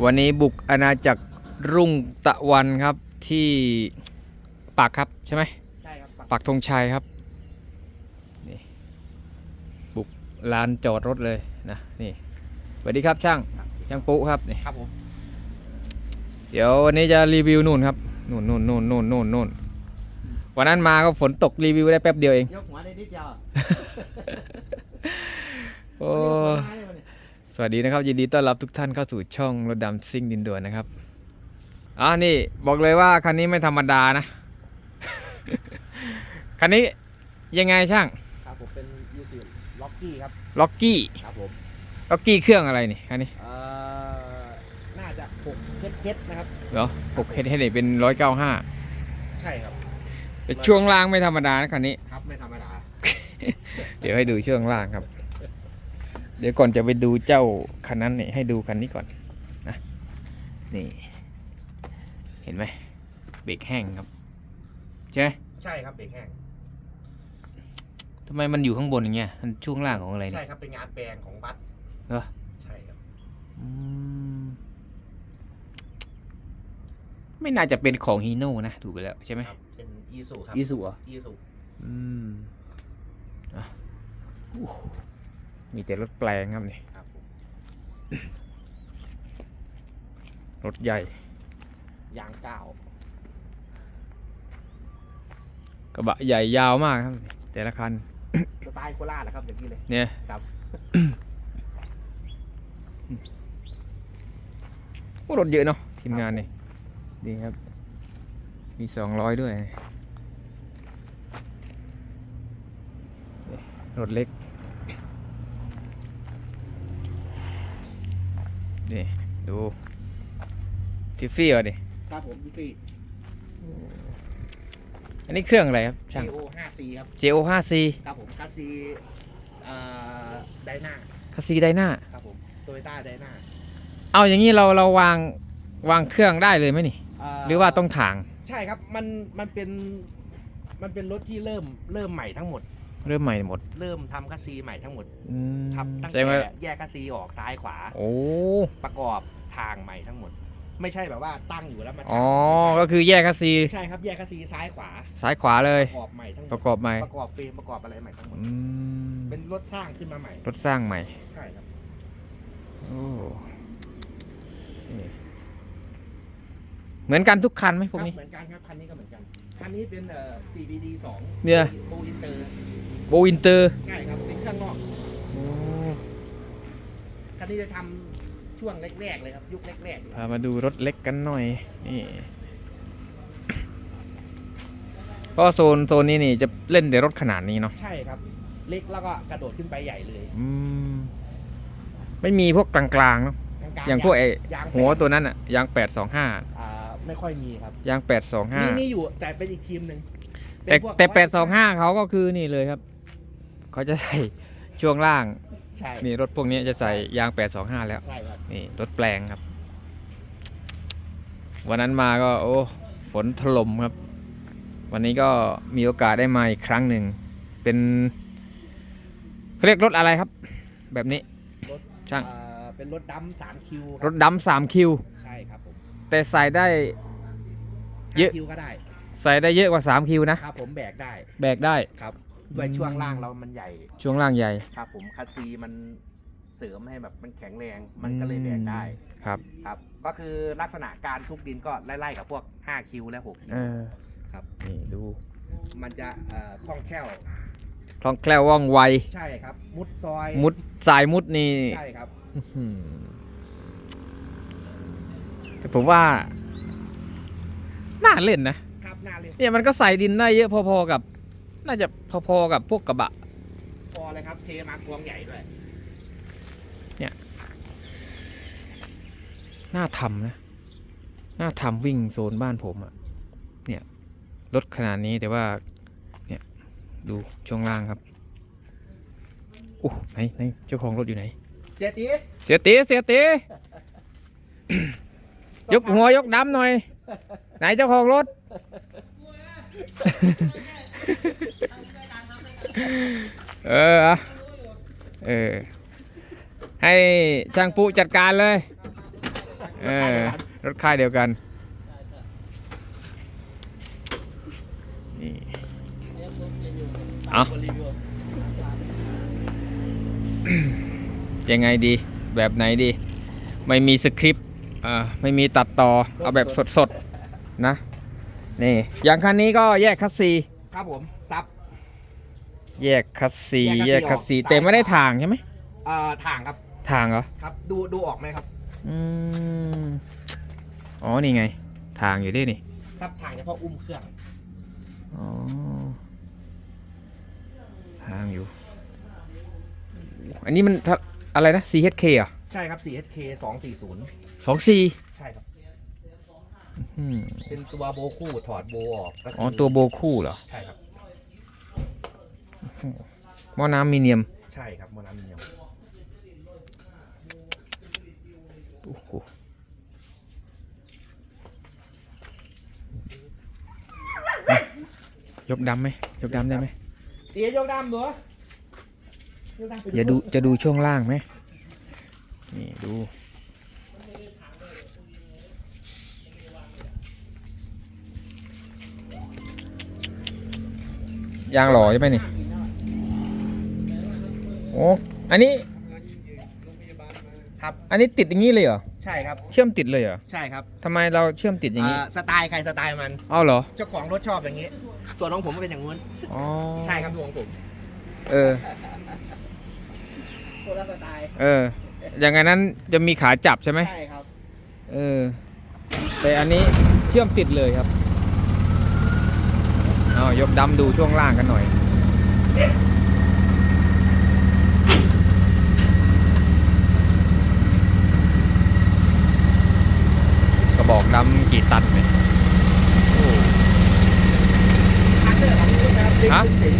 วันนี้บุกอาณาจักรรุ่งตะวันครับที่ปากครับใช่ไหมใช่ครับปักปักธงชัยครับนี่บุกลานจอดรถเลยนะนี่สวัสดีครับช่างช่างปุ๊ครับนี่ครับผมเดี๋ยววันนี้จะรีวิวนู่นครับนู่นนู่นนู่นนู่นนู่นนู่นวันนั้นมาก็ฝนตกรีวิวได้แป๊บเดียวเองยกหัวได้นิดเดียวโอ้ สวัสดีนะครับ ยินดีต้อนรับทุกท่านเข้าสู่ช่องรถดำซิ่งดินด่วนนะครับอ่านี่บอกเลยว่าคันนี้ไม่ธรรมดานะ คันนี้ยังไงช่างครับผมเป็นยูซีล็อกกี้ครับล็อกกี้ครับผมล็อกกี้เครื่องอะไรนี่คันนี้เอ่อน่าจะหกเพชรเพชรนะครับเหรอหกเฮดเฮดเป็นร้อยเก้าห้าใช่ครับแต่ช่วงล่างไม่ธรรมดานะคันนี้ ครับไม่ธรรมดา เดี๋ยวให้ดูช่วงล่างครับ เดี๋ยวก่อนจะไปดูเจ้าคันนั้นนี่ให้ดูคันนี้ก่อนนะนี่ เห็นไหมเบรกแห้งครับ ใช่ไหมใช่ครับเบรกแห้งทำไมมันอยู่ข้างบนอย่างเงี้ยมันช่วงล่างของอะไรใช่เนี่ยครับเป็นงานแปลงของบัสเหรอใช่ครับอืมไม่น่าจะเป็นของฮีโน่นะถูกไปแล้วใช่ไหมครับเป็นอีซูครับอีสุเหรออีซูอืมอะอู้ มีแต่รถแปลงครับนี่ครับผมรถใหญ่ยางเก้ากระบะใหญ่ยาวมากครับ แต่ละคันสไตล์โคราชนะครับอย่างนี้เลยเนี่ยครับโอ้รถเยอะเนาะทีมงานนี่ดีครับ มีสองร้อยด้วยรถเล็ก นี่ดูทิฟฟี่วะดิครับผมยูซีอันนี้เครื่องอะไรครับช่าง โอ 5C ครับ JO 5C ครับผมคัสซีเอ่อไดนาคัสซีไดนาครับผมโตโยต้าไดนาเอาอย่างนี้เราเราวางวางเครื่องได้เลยไหมนี่ หรือว่าต้องถาง ใช่ครับ มันมันเป็นมันเป็นรถที่เริ่มเริ่มใหม่ทั้งหมด เริ่มใหม่หมด เริ่มทำคัสซีใหม่ทั้งหมดอืมทำตั้งใช่แต่ไหมแยกคัสซีออกซ้ายขวา โอ้ประกอบทางใหม่ทั้งหมด ไม่ใช่แบบว่าตั้งอยู่แล้วมาอ๋อทำก็คือแยกคัสซีใช่ครับแยกคัสซีซ้ายขวาซ้ายขวาเลย ประกอบใหม่ทั้งหมปดระกอบใหม่ประกอบเฟรมประกอบอะไรใหม่ทั้งหมด อืมเป็นรถสร้างขึ้นมาใหม่รถสร้างใหม่ใช่ครับโอ้นี่เหมือนกันทุกคันไหมพวกครับนี้ เหมือนกันครับคันนี้ก็เหมือนกันคันนี้เป็นเอ่อ CBD 2เนี่ยโบอินเตอร์ โบอินเตอร์ใช่ครับเป็นเครื่องนอกคันนี้จะทำช่วงแรกๆเลยครับ ยุคแรกๆเลยพามาดูรถเล็กกันหน่อย นี่ ก็โซนโซนนี้นี่จะเล่นแต่รถขนาดนี้เนาะใช่ครับ เล็กแล้วก็กระโดดขึ้นไปใหญ่เลยอืมไม่มีพวกกลางๆเนาะกลๆอย่างพวกไอ้ยางหัวแปดตัวนั้นอะยางแปดสองห้าอ่าไม่ค่อยมีครับยางแปดสองห้ามีมีอยู่แต่เป็นอีกทีมหนึ่งแต่เป็นพวกแต่แปดสองห้าเขาก็คือนี่เลยครับ เขาจะใส่ช่วงล่างใช่นี่รถพวกนี้จะใส่ยางแปดสองห้าแล้ว ใช่ครับนี่รถแปลงครับ วันนั้นมาก็โอ้ฝนถล่มครับ วันนี้ก็มีโอกาสได้มาอีกครั้งหนึ่ง เป็นเขาเรียกรถอะไรครับ แบบนี้ รถช่างอ่าเป็นรถดำสามคิวรถดำสามคิว ใช่ครับผมแต่ใส่ได้ เยอะ ห้าคิวก็ได้ใส่ได้เยอะกว่าสามคิวนะ ครับผมแบกได้แบกได้ ครับ ด้วยช่วงล่างเรามันใหญ่ช่วงล่างใหญ่ครับ ผมคัสซีมันเสริมให้แบบมันแข็งแรงมันก็เลยแบกได้ครับครับ ก็คือลักษณะการทุกดินก็ไล่ๆกับพวก 5 คิวและ6คิเอวอครับนี่ดูมันจะเอ่อคล่องแคล่วคล่องแคล่วว่องไว ใช่ครับ มุดซอยมุดสายมุดนี่ใช่ครับอื้อหือแต่ผมว่า น่าเล่นนะ ครับหน้าเล่นเนี่ยมันก็ใส่ดินได้เยอะพอๆกับ น่าจะพอๆกับพวกกระบะ พอเลยครับเทมากวงใหญ่ด้วยน่าทำนะน่าทำวิ่งโซนบ้านผมอะ่ะเนี่ยรถขนาดนี้แต่ว่าเนี่ยดูช่วงล่างครับโอ้ไหนไหนเจ้าของรถอยู่ไหน เสียตีเสียตีเสียตียกหัวยกดำหน่อย ไหนเจ้าของรถ เออเออ ให้ช่างปูจัดการเลย เออ รถค่ายเดียวกัน นี่เอายังไงดี แบบไหนดี ไม่มีสคริปต์อ่าไม่มีตัดต่อ เอาแบบสดๆ นะ นี่ อย่างคันนี้ก็แยกคัสซี ครับผมซับ แยกคัสซีแยแยกกคัคัสสซีซีออก แต่ไม่ได้ทางใช่ไหมเอ่อถ่างครับทางเหรอครับ ดูดูออกไหมครับ อืมอ๋อนี่ไง ทางอยู่ด้วยนี่ครับถ่างเฉพาะอุ้มเครื่องอ๋อทางอยู่ อันนี้มันเท่าอะไรนะ CHK อะใช่ครับ 4HK 240 สอง C ใช่ครับ อืมเป็นตัวโบคู่ถอดโบออกก็คือ๋อตัวโบคู่เหรอใช่ครับ หม้อน้ำมีเนียมใช่ครับโมนามิเนียมโอ้โหยกดำไหมยกดำได้ไหมเตี๋ยโยกดำเหรอโยกดำไปอย่าดูจะดูช่วงล่างไหมนี่ดู ยางหล่อใช่ไหมนี่โอ้อันนี้ครับ อันนี้ติดอย่างนี้เลยเหรอใช่ครับ เชื่อมติดเลยเหรอใช่ครับทำไมเราเชื่อมติดอย่างนี้เอ่อสไตล์ใครสไตล์มัน เอ้าเหรอเจ้าของรถชอบอย่างนี้ ส่วนของผมเป็นอย่างนู้น อ๋อใช่ครับของผมเออ คนละสไตล์เออ อย่างนั้นจะมีขาจับใช่ไหมใช่ครับ เออ แต่อันนี้เชื่อมติดเลยครับ เอายกดำดูช่วงล่างกันหน่อย กระบอกดำกี่ตันเนี่ยโอ้คันเตอร์ของรุ่นนะครับลิงฮะค์สิง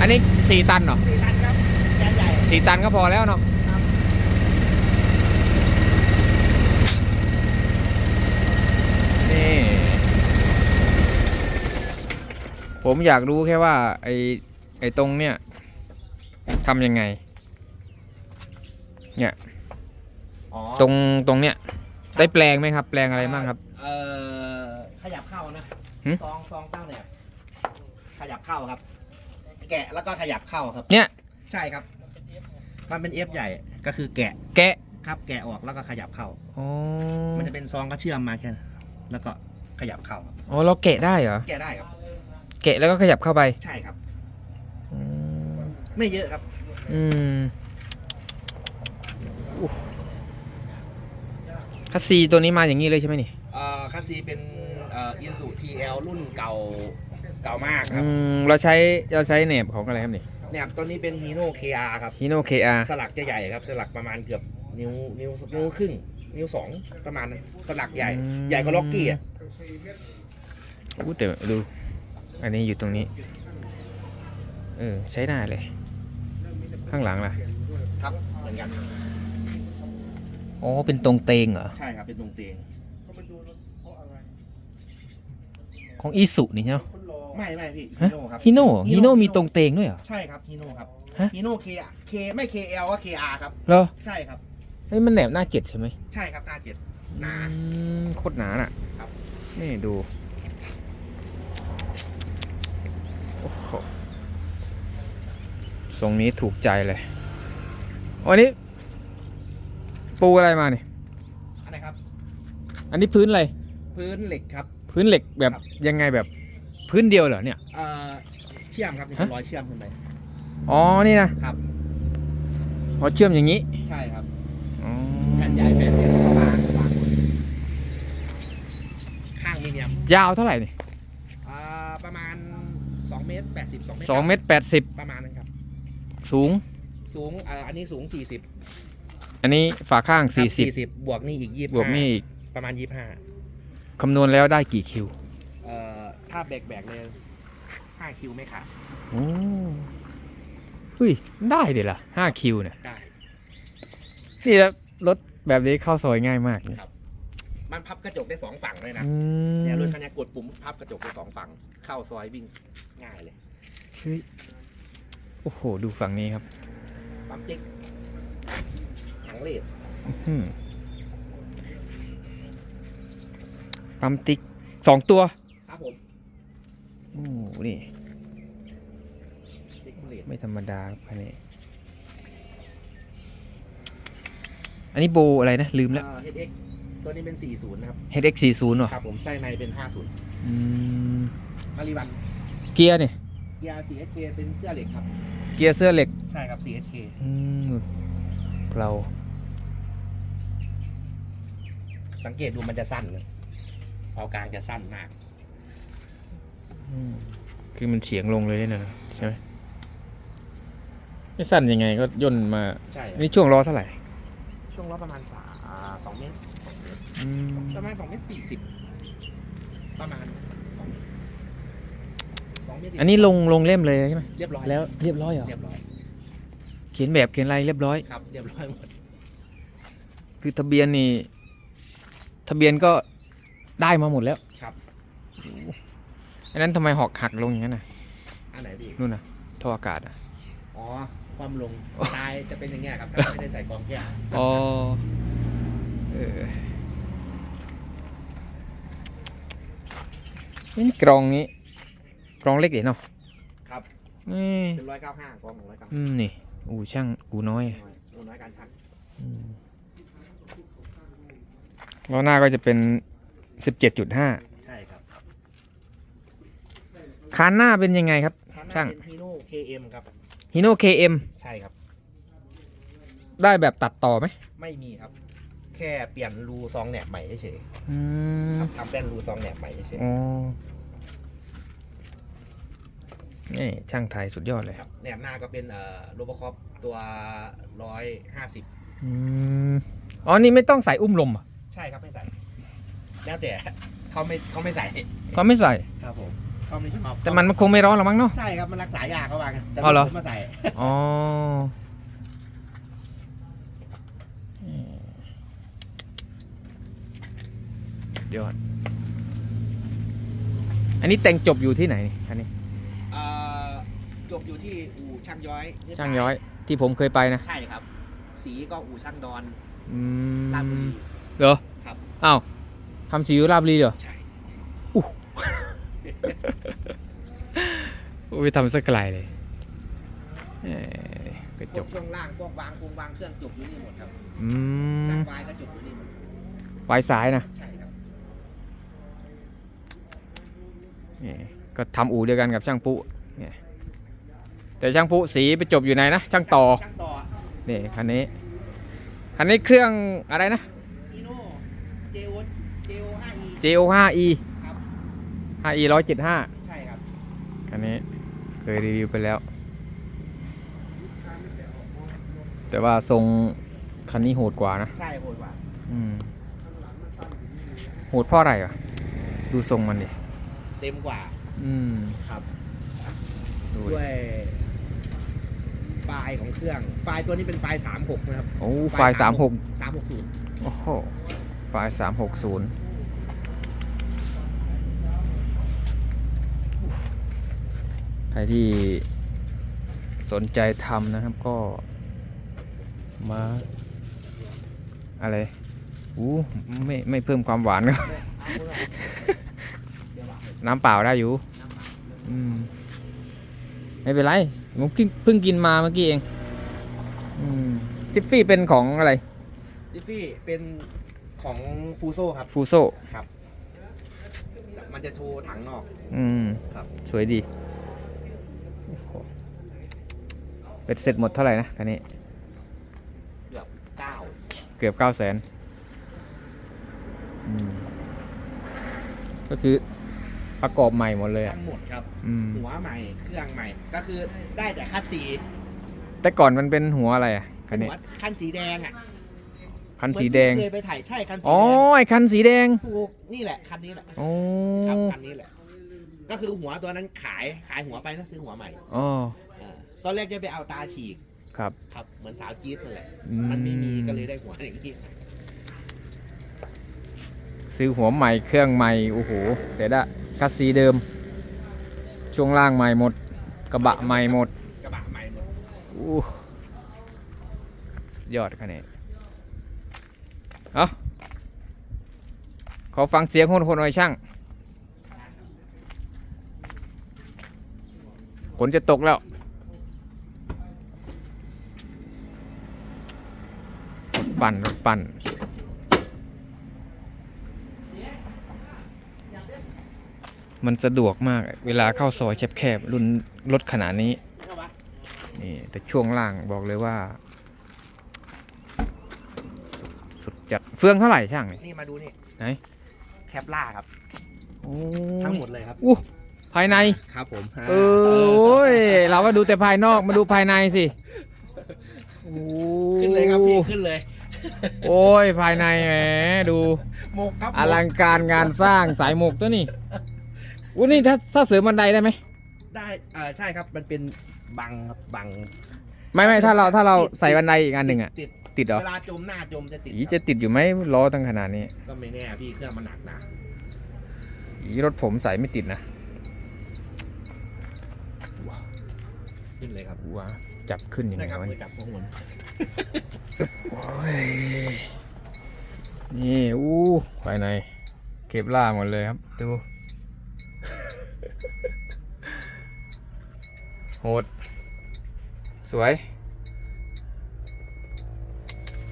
อันนี้สี่ตันเหรอสี่ตันครับแกนใหญ่สี่ตันก็พอแล้วเนาะ ครับ นี่ ผมอยากรู้แค่ว่า ไอไอตรงเนี้ยทำยังไง เนี่ย อ๋อตรงตรงเนี้ยได้แปลงไหมครับ แปลงอะไรบ้างครับ เอ่อขยับเข้านะหึ ซองซองตั้งเนี่ยขยับเข้าครับ แกะแล้วก็ขยับเข้าครับ เนี่ย ใช่ครับ มันเป็นเอฟใหญ่ก็คือแกะแกะครับแกะออกแล้วก็ขยับเข้า อ๋อมันจะเป็นซองก็เชื่อมมาแค่นั้นแล้วก็ขยับเข้าครับอ๋อเราแกะได้เหรอแกะได้ครับแกะแล้วก็ขยับเข้าไปใช่ครับ อืมไม่เยอะครับ อืมอู้คัสซีตัวนี้มาอย่างนี้เลยใช่ไหมนี่เอ่อคัสซีเป็นเอ่ออินสุทีเอลรุ่นเก่าเก่ามากครับอืมเราใช้เราใช้เนบของอะไรครับนี่เนี่ยตัวนี้เป็นฮีโน่เคอาครับฮิโนเคอาสลักจะใหญ่ครับ สลักประมาณเกือบนิ้วนิ้วนิ้วครึ่ง นิ้วสองประมาณนั้นสลักใหญ่ ใหญ่กว่าล็อกกี้อะอู้แต่ดู อันนี้อยู่ตรงนี้ เออ ใช้ได้เลย ข้างหลังล่ะครับเหมือนกันอ๋อ เป็นตรงเตงเหรอ ใช่ครับ เป็นตรงเตียงของอีสุนี่เนาะไม่ไม่พี่ฮะฮีโน่ครับฮิโน่ฮิฮิโน่โน่มีตรงเตงด้วยเหรอ ใช่ครับฮีโน่ครับฮะฮีโน่เคเคไม่เคเอลก็เคอาครับเหรอใช่ครับเฮ้ยมันแหนบหน้าเจ็ดใช่ไหมใช่ครับหน้าเจ็ดหนาอืมโคตรหนาน่ะ ครับ นี่ดูโอ้โหทรงนี้ถูกใจเลย วันนี้ ปูอะไรมาเนี่ยอันไหนครับ อันนี้พื้นอะไร พื้นเหล็กครับ พื้นเหล็กแบบครับ ยังไงแบบพื้นเดียวเหรอเนี่ย เอ่อเชื่อมครับนี่ฮะเป็นรอยเชื่อมขึ้นไปอ๋อ นี่นะครับ อ๋อเชื่อมอย่างนี้ใช่ครับอ๋อแผ่นใหญ่แผ่นเดียวเข้ามาขวางข้างมีเนียมยาวเท่าไหร่นี่อ่าประมาณ 2เมตร80 2เมตรสองเมตรแปดสิบประมาณนั้นครับ สูง สูงอ่าอันนี้สูง40อันนี้ฝาข้างครับสี่สิบบวกนี่อีก25บวกนี่อีกประมาณ25คำนวณแล้วได้กี่คิว เอ่อ ถ้าแบกแบกๆเลย5คิวไม่ขาดโอ้เฮ้ย ได้เดี๋ยวล่ะห้าคิวเนี่ยได้ นี่แล้วรถแบบนี้เข้าซอยง่ายมากเลย มันพับกระจกได้สองฝั่งเลยนะอืมเนี่ยรถคันนี้กดปุ่มพับกระจกได้สองฝั่ง เข้าซอยวิ่งง่ายเลยเฮ้ยโอ้โห ดูฝั่งนี้ครับปั๊มติ๊กถังเลดอื้อหือปั๊มติ๊กสองตัวครับผมโอ้นี่ติ๊กเลดไม่ธรรมดาครับคันนี้ อันนี้โบอะไรนะ ลืมแล้วเฮดเอ็ก ตัวนี้เป็น 40 นะครับ HX 40เหรอครับผมไส้ในเป็น 50อืมมาริวันเกียร์เนี่ยเกียร์ 4SK เป็นเสื้อเหล็กครับ เกียร์เสื้อเหล็กใช่ครับ 4SK อืมเราสังเกตดูมันจะสั้นเลยเผากลางจะสั้นมาก อืมคือมันเฉียงลงเลยเนี่ยนะใช่ไหมไม่สั้นยังไงก็ย่นมา ใช่นี่ช่วงล้อเท่าไหร่ ช่วงล้อประมาณสา สองเมตรอืมประมาณสองเมตรสี่สิบประมาณสองเมตร40อันนี้ลงลงเล่มเลยใช่ไหมเรียบร้อยแล้วเรียบร้อยเหรอเรียบร้อยเขียนแบบเขียนอะไรเรียบร้อย ครับ เรียบร้อยหมดคือทะเบียนนี่ทะเบียนก็ได้มาหมดแล้วครับ อันนั้นทำไมหอกหักลงอย่างนั้นน่ะอันไหนพี่นู่นน่ะท่ออากาศอะอ๋อ ความลงตายจะเป็นอย่างเงี้ยครับถ้าไม่ได้ใส่กรองแก้วอ๋อเออ นี่กรองนี้ กรองเล็กเด็เนาะครับนี่เป็นร้อยเก้าห้ากรองของร้อยเก้าอืมนี่อูช่างอูน้อยน้อยอูน้อยการช่างอืมล้อหน้าก็จะเป็นสิบเจ็ดจุดห้าใช่ครับคานหน้าเป็นยังไงครับข้างหน้าช่างเป็นฮีโน่ KM ครับฮิโน่ KM ใช่ครับ ได้แบบตัดต่อไหม ไม่มีครับ แค่เปลี่ยนรูซองแหนบใหม่เฉยอืมๆครับทำเป็นรูซองแหนบใหม่เฉยอ๋อนี่ช่างไทยสุดยอดเลยๆครับแหนบหน้าก็เป็นเอ่อโรบอคอปตัวร้อยห้าสิบอืมอ๋อ นี่ไม่ต้องใส่อุ้มลมเหรอะใช่ครับไม่ใส่ แล้วแต่ เขาไม่เขาไม่ใส่เขาไม่ใส่ ครับผมเขาไม่ชอบแต่มันคงไม่ร้อนหรอกมั้งเนาะ ใช่ครับมันรักษายากเขาว่าไงแต่อ๋อเหรอผมมาใส่ อ๋อ ยอด อันนี้แต่งจบอยู่ที่ไหนนี่อันนี้เอ่อจบอยู่ที่อู่ช่างย้อยช่างย้อยที่ผมเคยไปนะใช่ครับ สีก็อู่ช่างดอนอืลาดบุมรีเหรอครับ อ้าวทำสีอยู่ราบรีเหรอ ใช่ อุ้ยทำสักไกลเลยเอ้ยกระพจวกกช่วงล่างพวกวางโครงวางเครื่องจบอยู่นี่หมดครับอืช่ามงไฟก็จบอยู่นี่หมดไฟซ้ายนะ ใช่ครับ นี่ก็ทำอู่เดียวกันกับช่างปุเนี่ยแต่ช่างปุสีไปจบอยู่ไหนนะช่างต่อช่างต่อนี่คันนี้คันนี้เครื่องอะไรนะอีโน่เจโอเจโอ 5e JO 5e ครับ 5e 175ใช่ครับคันนี้เคยรีวิวไปแล้ว แต่ว่าทรงคันนี้โหดกว่านะ ใช่โหดกว่าอืมโหดเพราะอะไรอะดูทรงมันดิ เต็มกว่าอืมครับ ดูดิด้วยไฟล์ของเครื่อง ไฟล์ตัวนี้เป็นไฟล์36นะครับโอ้ไฟล์สามหก360 โอ้โหไฟล์สามหกศูนย์ใครที่สนใจทำนะครับก็ มา อะไรอู้ไม่ไม่เพิ่มความหวานครับ น้ำเปล่าได้อยู่อืมไม่เป็นไรผมเพิ่งเพิ่งกินมาเมื่อกี้เองอืมทิฟฟี่เป็นของอะไรดิฟฟี่เป็นของฟูโซครับฟูโซครับ มันจะโชว์ถังนอก อืมครับ สวยดีโอ้โหเป็นเสร็จหมดเท่าไหร่นะคันนี้ เกือบเก้าเกือบเก้าแสนก็คือ ประกอบใหม่หมดเลยอะทั้งหมดครับ อืมหัวใหม่ เครื่องใหม่ ก็คือได้แต่คัดสีแต่ก่อนมันเป็นหัวอะไรอะคันนี้หัวคันสีแดงอะคันสีแดงเหมือนที่เคยไปถ่ายใช่คันสีอ๋อแดงไอคันสีแดงถูกนี่แหละคันนี้แหละโอ้ครับคันนี้แหละ ก็คือหัวตัวนั้นขายขายหัวไปนะซื้อหัวใหม่อ๋ออ่าตอนแรกจะไปเอาตาฉีกครับ ครับ เหมือนสาวจี๊ดนั่นแหละ อื มันไม่มีก็เลยได้หัวอย่างนี้ ซื้อหัวใหม่เครื่องใหม่โอ้โหแต่ได้คัสซีเดิม ช่วงล่างใหม่หมด กระบะใหม่หมดกระบะใหม่หมดอู้ยอดคันนี้เอาขอฟังเสียงคนคนหน่อยช่างฝนจะตกแล้วปั่นรถปั่น มันสะดวกมาก เวลาเข้าซอยแคบๆรุ่นรถขนาดนี้เข้าปะนี่แต่ช่วงล่างบอกเลยว่า สุดจัดเฟืองเท่าไหร่ช่างนี่นี่มาดูนี่ไหนแคปล่าครับ โอ้ทั้งหมดเลยครับ อู้ภายใน ครับผมเออโอ้ยเราก็ดูแต่ภายนอกมาดูภายในสิโอ้ขึ้นเลยครับพี่ขึ้นเลย โอ้ยภายในแหมดู หมกครับอลังการงานสร้างสายหมกตัวนี้ อู้นี่ถ้าถ้าเสริมบันไดได้ไหมได้เออใช่ครับ มันเป็นบังครับบังไม่ไม่ถ้าเราถ้าเราใส่บันไดอีกอันหนึ่งอะติดติดเหรอเวลาจมหน้าจมจะติดอีครับจะติดอยู่ไหมล้อตั้งขนาดนี้ก็ไม่แน่พี่เครื่องมันหนักนะอีรถผมใส่ไม่ติดนะขึ้นเลยครับว้าจับขึ้นยังไงได้ครับวะมือจับข้างบนโอ้ยนี่อู้ภายในเก็บล่าหมดเลยครับดู หด สวย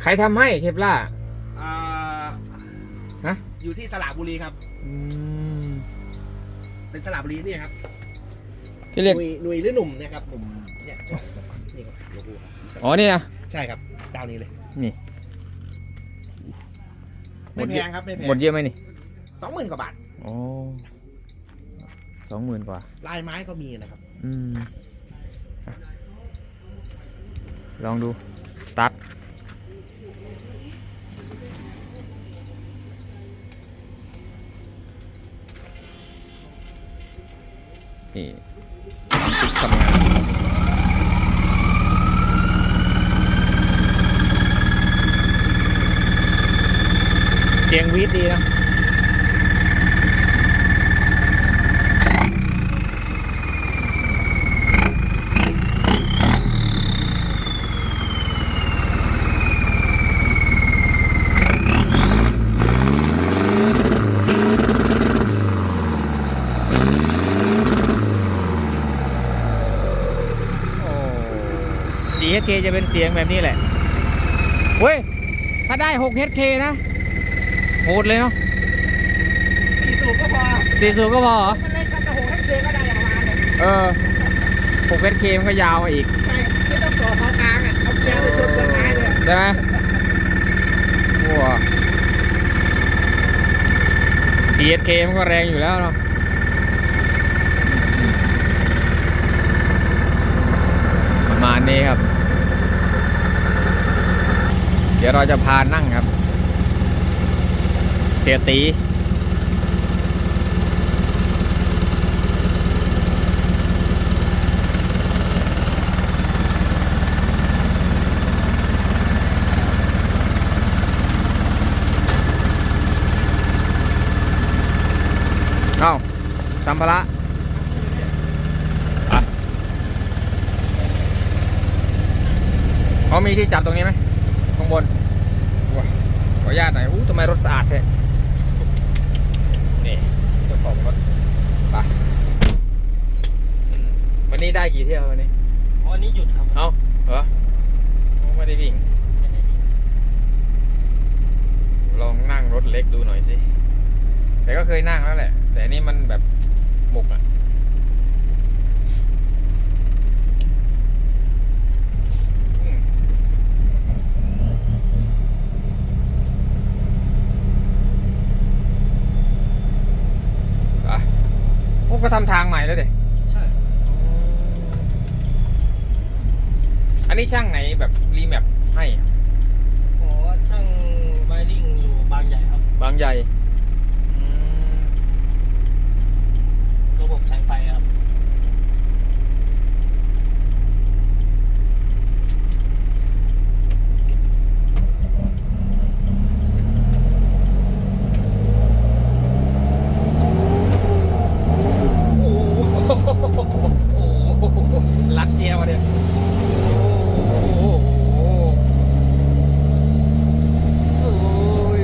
ใครทำให้เคปล่า อ่าฮะ อยู่ที่สระบุรีครับ อืมเป็นสระบุรีเนี่ยครับที่เรียก หนุยหนุยหรือหนุ่มเนี่ยครับหนุ่มเนี่ยชอบนี่ครับโลโก้ครับอ๋อนี่นะ ใช่ครับเจ้านี้เลยนี่ หมไม่ดแพเยอะงครับไม่แพหมดงเยอะไหมนี่สองหมื่นกว่าบาท อ๋อสองหมื่นกว่า ลายไม้ก็มีนะครับ อืมอะ ลองดู ตัด นี่ติดทำงานเสียงวีดดีนะ 4HK จะเป็นเสียงแบบนี้แหละเว้ย ถ้าได้ 6HK นะโหดเลยเนาะสี่สูบก็พอ สี่สูบก็พอเหรอ มันเล่นชักกระโหกให้เคก็ได้ประมาณเลยเออ 6HK มันก็ยาวมาอีก ใช่ไม่ต้องต่อเขากลางอะ เอาเกียร์ไปชนต้นไม้เลยใช่ไหมว้า 4HK มันก็แรงอยู่แล้วเนาะประมาณนี้ครับเดี๋ยวเราจะพานั่งครับ เสียตีเอ้าสัมภาระอะเขามีที่จับตรงนี้ไหมข้างบนว้า ขออนุญาตหน่อยอู้ทำไมรถสะอาดแท้นี่เจ้าของรถไปอืมวันนี้ได้กี่เที่ยววันนี้วันนี้หยุดครับเอ้าเหรอโอ้ไม่ได้วิ่งลองนั่งรถเล็กดูหน่อยสิ แต่ก็เคยนั่งแล้วแหละ แต่อันนี้มันแบบหมกอะ อืมอะพว กก็ทำทางใหม่แล้วเด็ใช่ อันนี้ช่างไหนแบบรีแมปให้อะโอ้ช่างไวริ่งอยู่บางใหญ่ครับ บางใหญ่อืม ระบบสายไฟครับ โอ้โหรัดเจียวมาเนี่ยโอ้โหโอ้ย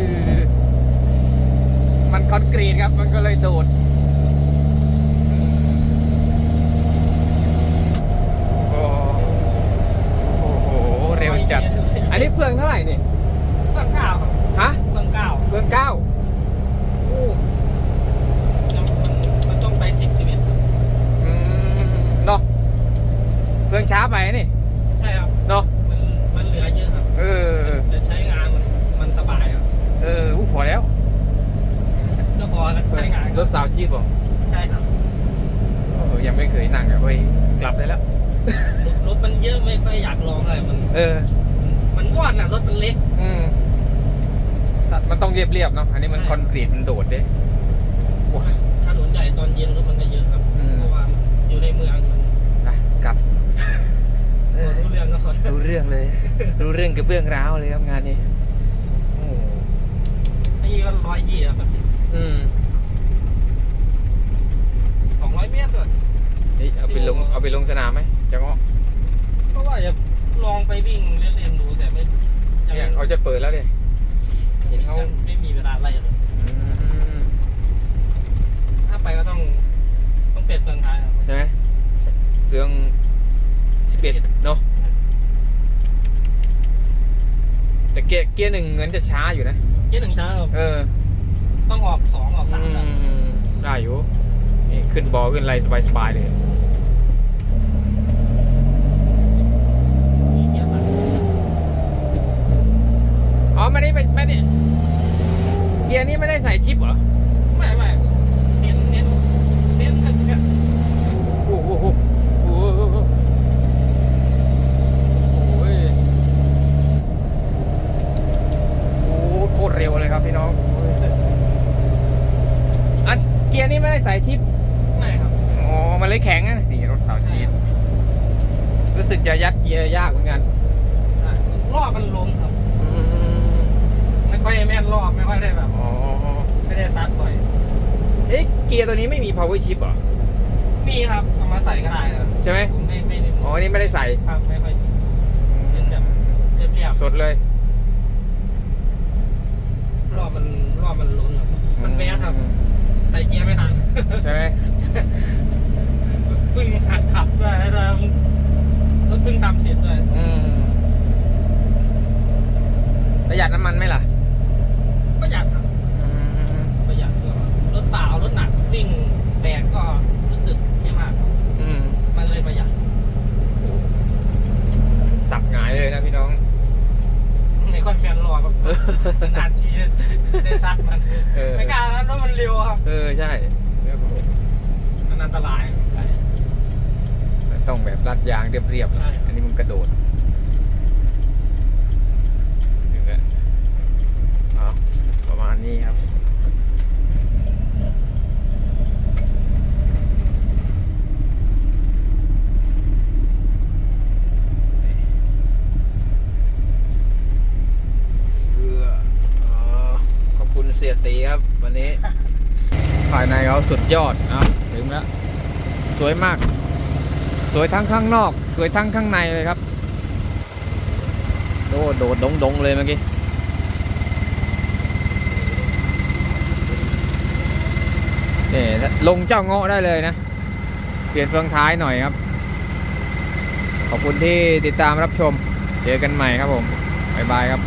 ครับ มันก็เลยโดดอืมโอ้โอ้โห เร็วจัด อันนี้เฟืองเท่าไหร่นี่ เฟื่องเก้าครับ ฮะ เฟื่องเก้า เฟืองเก้าโอ้ มันมันต้องไปสิบสิบเอ็ดครับ อืมเนาะเฟืองช้าไปนี่ ใช่ครับ เนาะ มันมันเหลือเยอะครับ เออ แต่ใช้งานมันมันสบายครับ เอออู้พอแล้ว ก็พอแล้วใช้งาน รถสาวจี๊ดบอก ใช่ครับ เออยังไม่เคยนั่งอะเฮ้ยกลับได้แล้ว รถรถมันเยอะไม่ค่อยอยากลองอะไรมัน เออ มันวอดน่ะรถมันเล็ก อืมแต่มันต้องเรียบเรียบๆเนาะ อันนี้มัน ใช่ คอนกรีตมันโดดเด้ว้า ถนนใหญ่ตอนเย็นรถมันก็เยอะครับ อืม เพราะว่ามันอยู่ในเมืองมัน ไปกลับ พอรู้เรื่องก็พอ รู้เรื่องเลย รู้เรื่องกับเบื้องร้าวเลยครับงานนี้โอ้ ไอ้นี่ ก็ร้อยยี่ครับอืมสองร้อยเมตรด้วยเฮ้ยเอาไปลงเอาไปลงสนามไหมจังเงาะเพราะว่าจะลองไปวิ่งเล่นๆดูแต่ไม่ยังเนี่ยเขาจะเปิดแล้วเนี่ยเห็นเขาไม่มีเวลาไล่เลยอืมถ้าไปก็ต้องต้องเปลี่ยนเฟืองท้ายครับ ใช่ไหมเครื่องสิบเอ็ดเนาะแต่เกียร์เกียร์หนึ่งเหมือนจะช้าอยู่นะ เกียร์หนึ่งช้าครับเออ ต้องออกสองออกสามอืแล้วมได้อยู่นี่ขึ้นบอลขึ้นอะไรสบายๆเลย มีเกียร์สามอ๋อไม่ได้ไม่ไม่ได้เกียร์นี้ไม่ได้ใส่ชิปเหรอ ไม่ไม่เน้นเน้นเน้นทันเชีย โอ้โหโอ้โหโอ้โหโอ้ยโอ้โหโคตรเร็วเลยครับพี่น้องอันเกียร์นี้ไม่ได้ใส่ชิป ไม่ครับ อ๋อ มัน เลยแข็งนะนี่รถสาวชีสรู้สึกจะยัดเกียร์ยากเหมือนกันใช่รอมันล้มครับมไม่ค่อยแม่นรอไม่ค่อยได้แบบอ๋อไม่ได้ซัดบ่อยเอ๊ะเกียร์ตัวนี้ไม่มี power shift เหรอ มีครับเอามาใส่ก็ได้ครับใช่ไหมผมไม่ไม่ได้อ๋ออันนี้ไม่ได้ใส่ครับไม่ค่อยเป็นแบบเรียบเรียบสดเลยรอมันรอมันล้นครับมันแวะครับ ใส่เกียร์ไม่ทันใช่ไหม เพิ่งหัดขับด้วยแล้วรถเพิ่งทำเสร็จด้วยอืมประหยัดน้ำมันไหมล่ะ ประหยัดครับอืมประหยัดด้วยรถเปล่ารถหนักวิ่งแบกก็รู้สึกไม่มากครับอืม มันเลยประหยัดสับหงายเลยนะพี่น้อง ไม่ค่อยแม่นรอครับ นานทีได้ซัดมันเออ ไม่กล้านะรถมันเร็วครับ เออ ใช่ มันอันตรายใช่ ต้องแบบลัดยางเรียบๆใช่อันนี้มันกระโดดถึงแล้วอ๋อประมาณนี้ครับเพื่อเอ่อขอบคุณเสียตีครับ วันนี้ ภายในเขาสุดยอดนะถึงแล้ว สวยมาก สวยทั้งข้างนอก สวยทั้งข้างในเลยครับ โดดโดดดงดงเลยเมื่อกี้นี่ลงเจ้าเงาะได้เลยนะ เปลี่ยนเฟืองท้ายหน่อยครับ ขอบคุณที่ติดตามรับชม เจอกันใหม่ครับผม บ๊ายบายครับ